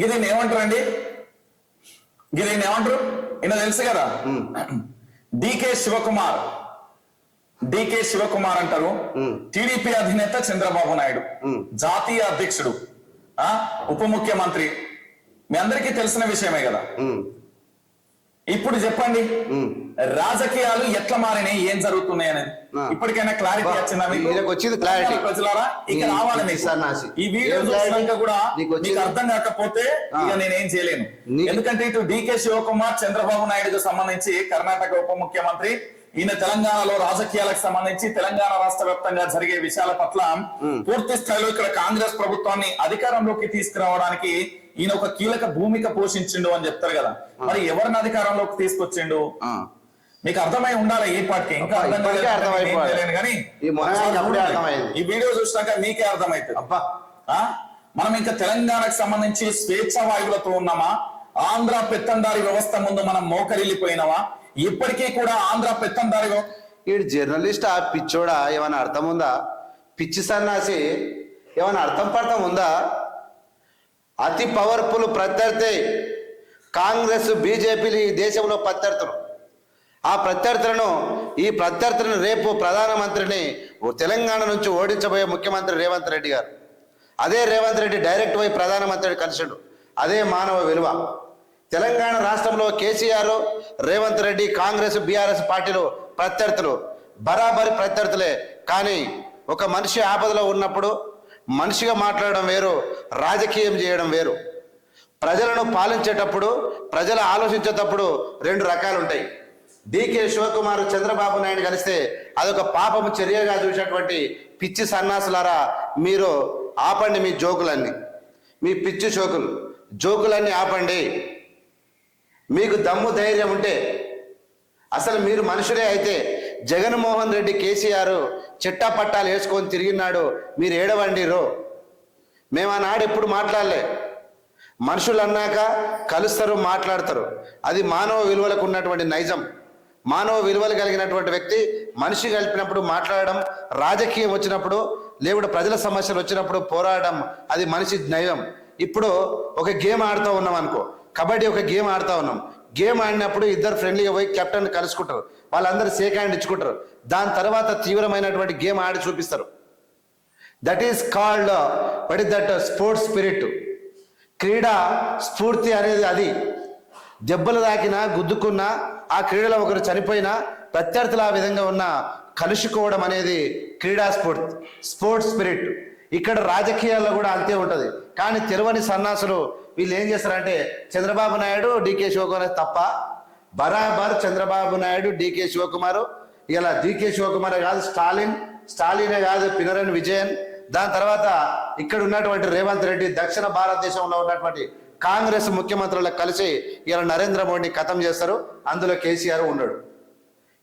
దీన్ని ఏమంటారు అండి? దీన్ని ఏమంటారు? ఈయన తెలుసు కదా? డికే శివకుమార్. డికే శివకుమార్ అంటారు. టిడిపి అధినేత చంద్రబాబు నాయుడు. జాతీయ అధ్యక్షుడు. ఆ? ఉప ముఖ్యమంత్రి. మీ అందరికీ తెలిసిన విషయమే కదా? ఇప్పుడు చెప్పండి రాజకీయాలు ఎట్లా మారినాయి ఏం జరుగుతున్నాయి అనేది ఆ. ఇప్పటికైనా క్లారిటీ వచ్చిందా మీకు వచ్చింది clarity. ప్రజలారా ఇక ఈ- రావాలి ఈ మీకు సన్నాసి. ఈ వీడియో చూసినాక? కూడా? మీకు అర్థం కాకపోతే. ఇక నేనేం చేయలేను ఎందుకంటే ఇటు డికే శివకుమార్ చంద్రబాబు నాయుడుకు సంబంధించి కర్ణాటక ఉప ముఖ్యమంత్రి ఈయన తెలంగాణలో రాజకీయాలకు సంబంధించి తెలంగాణ రాష్ట్ర వ్యాప్తంగా జరిగే విషయాల పట్ల పూర్తి స్థాయిలో ఇక్కడ కాంగ్రెస్ ప్రభుత్వాన్ని అధికారంలోకి తీసుకురావడానికి ఈయన ఒక కీలక భూమిక పోషించిండు అని చెప్తారు కదా. మరి ఎవరిని అధికారంలోకి తీసుకొచ్చిండు. మీకు అర్థమై ఉండాలి ఏ పార్టీ ఇంకా కానీ ఈ. ఈ వీడియో చూసినాక మీకే అర్థమైతుంది అబ్బా. ఆ? మనం ఇంకా తెలంగాణకు సంబంధించి స్వేచ్ఛ వాయువులతో ఉన్నామా? ఆంధ్ర పెత్తందారి వ్యవస్థ ముందు మనం మోకరిల్లిపోయినామా? ఇప్పటికీ కూడా ఆంధ్ర పెత్తందారి ఈడు జర్నలిస్ట్ ఆ పిచ్చోడా? ఏమైనా అర్థం ఉందా? పిచ్చి సన్నాసి ఏమైనా అర్థం పడతాం ఉందా? అతి పవర్ఫుల్ ప్రత్యర్థి కాంగ్రెస్ బీజేపీలు ఈ దేశంలో ప్రత్యర్థులు. ఆ ప్రత్యర్థులను ఈ ప్రత్యర్థులను రేపు ప్రధానమంత్రిని ఓ తెలంగాణ నుంచి ఓడించబోయే ముఖ్యమంత్రి రేవంత్ రెడ్డి గారు. అదే రేవంత్ రెడ్డి డైరెక్ట్ పోయి ప్రధానమంత్రిని కలిసిండు. అదే మానవ విలువ. తెలంగాణ రాష్ట్రంలో కేసీఆర్ రేవంత్ రెడ్డి కాంగ్రెస్ బీఆర్ఎస్ పార్టీలు ప్రత్యర్థులు. బరాబరి ప్రత్యర్థులే. కానీ ఒక మనిషి ఆపదలో ఉన్నప్పుడు మనిషిగా మాట్లాడడం వేరు రాజకీయం చేయడం వేరు. ప్రజలను పాలించేటప్పుడు ప్రజలు ఆలోచించేటప్పుడు రెండు రకాలు ఉంటాయి. డికే శివకుమార్ చంద్రబాబు నాయుడు కలిస్తే అదొక పాపం చర్యగా చూసినటువంటి పిచ్చి సన్నాసులారా మీరు ఆపండి మీ జోకులన్నీ. మీ పిచ్చి షోకులు జోకులన్నీ ఆపండి. మీకు దమ్ము ధైర్యం ఉంటే అసలు మీరు మనుషులే అయితే జగన్మోహన్ రెడ్డి కేసీఆర్ చిట్టా పట్టాలు వేసుకొని తిరిగినాడు మీరు ఏడవండి రో. మేము ఆనాడు ఎప్పుడు మాట్లాడలే. మనుషులు అన్నాక కలుస్తారు మాట్లాడతారు. అది మానవ విలువలకు ఉన్నటువంటి నైజం. మానవ విలువలు కలిగినటువంటి వ్యక్తి మనిషి కలిపినప్పుడు మాట్లాడడం రాజకీయం వచ్చినప్పుడు లేకుంటే ప్రజల సమస్యలు వచ్చినప్పుడు పోరాడడం అది మనిషి నైజం. ఇప్పుడు ఒక గేమ్ ఆడుతూ ఉన్నాం అనుకో. కబడ్డీ ఒక గేమ్ ఆడుతూ ఉన్నాం. గేమ్ ఆడినప్పుడు ఇద్దరు ఫ్రెండ్లీగా పోయి కెప్టెన్ కలుసుకుంటారు. వాళ్ళందరూ సేక్ హ్యాండ్ ఇచ్చుకుంటారు. దాని తర్వాత తీవ్రమైనటువంటి గేమ్ ఆడి చూపిస్తారు. That is called what is that sports spirit క్రీడా స్ఫూర్తి అనేది అది. దెబ్బలు తాకినా గుద్దుకున్నా ఆ క్రీడలో ఒకరు చనిపోయినా ప్రత్యర్థులు ఆ విధంగా ఉన్న కలుసుకోవడం అనేది క్రీడా స్ఫూర్తి స్పోర్ట్స్ స్పిరిట్. ఇక్కడ రాజకీయాల్లో కూడా అంతే ఉంటుంది. కానీ తెలివని సన్నాసులు వీళ్ళు ఏం చేస్తారంటే చంద్రబాబు నాయుడు డికే శివకుమార్ తప్ప బరాబర్ చంద్రబాబు నాయుడు డికే శివకుమార్ ఇలా డికే శివకుమార్ కాదు స్టాలిన్ స్టాలినే కాదు పినరన్ విజయన్. దాని తర్వాత ఇక్కడ ఉన్నటువంటి రేవంత్ రెడ్డి దక్షిణ భారతదేశంలో ఉన్నటువంటి కాంగ్రెస్ ముఖ్యమంత్రులకు కలిసి ఇలా నరేంద్ర మోడీని ఖతం చేస్తారు. అందులో కేసీఆర్ ఉన్నాడు.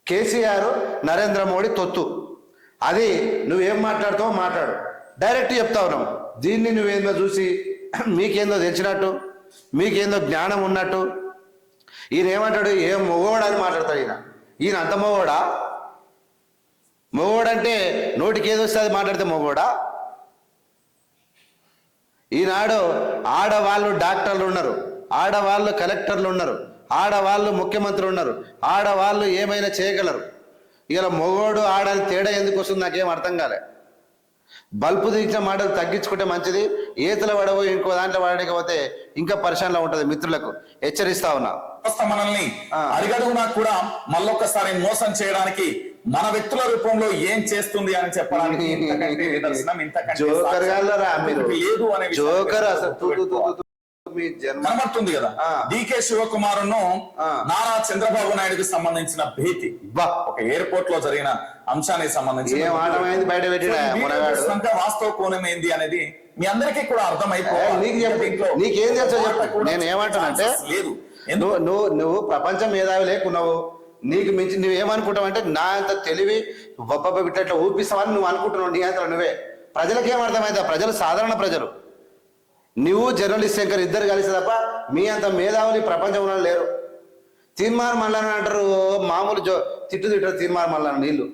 కేసీఆర్ నరేంద్ర మోడీ తొత్తు. అది నువ్వేం మాట్లాడుతావో మాట్లాడు. డైరెక్ట్ చెప్తా ఉన్నాం. దీన్ని నువ్వేందో చూసి మీకేందో తెలిసినట్టు మీకేందో జ్ఞానం ఉన్నట్టు. ఈయన ఏమంటాడు ఏం మొగోడా అని మాట్లాడతాడు ఈయన. ఈయన అంత మొగోడా? మొగోడంటే నోటికి ఏదో వస్తే అది మాట్లాడితే మొగోడా? ఈనాడు ఆడవాళ్ళు డాక్టర్లు ఉన్నారు. ఆడవాళ్ళు కలెక్టర్లు ఉన్నారు. ఆడవాళ్ళు ముఖ్యమంత్రులు ఉన్నారు. ఆడవాళ్ళు ఏమైనా చేయగలరు? ఇలా మొగోడు ఆడని తేడా ఎందుకు వస్తుంది? నాకేం అర్థం కాలే. బల్బు దించిన మాటలు తగ్గించుకుంటే మంచిది. ఈతల పడవు ఇంకో దాంట్లో పడకపోతే ఇంకా పరిశానలో ఉంటుంది మిత్రులకు. హెచ్చరిస్తా ఉన్నా. మనల్ని. అడిగడుగునా కూడా మళ్ళొక్కసారి మోసం చేయడానికి మన వ్యక్తుల రూపంలో ఏం చేస్తుంది అని చెప్పడానికి జోకర్ లేదు అనే జోకర్ అసలు మీ జన్మ కనబడుతుంది కదా. డికే శివకుమార్. నారా చంద్రబాబు నాయుడుకి సంబంధించిన భేటీ. బా ఒక ఎయిర్పోర్ట్లో జరిగిన అంశానికి సంబంధించి బయట పెట్టినా మునగాడు? వాస్తవ కోణం ఏంది అనేది మీ అందరికీ కూడా ఏ, అర్థమైపోవాలి నీకు తెలుసో చెప్పు. నేను ఏమంటానంటే, లేదు. నువ్వు నువ్వు నువ్వు ప్రపంచం మేధావి లేకున్నావు. నీకు మించి నువ్వు ఏమనుకుంటావు అంటే నా అంత తెలివి గొప్ప ఇట్లా ఊపిస్తావని నువ్వు అనుకుంటున్నావు. నీ అంతలో నువ్వే. ప్రజలకి అర్థమైందా? ప్రజలు సాధారణ ప్రజలు. నువ్వు జర్నలిస్ట్ శంకర్ ఇద్దరు కలిసి తప్ప మీ అంత మేధావులు ప్రపంచంలో లేరు. తీర్మార్ మల్లన్న అంటారు మామూలు జో తిట్టు తిట్టారు తీర్మార్ మల్లన్న నీళ్ళు.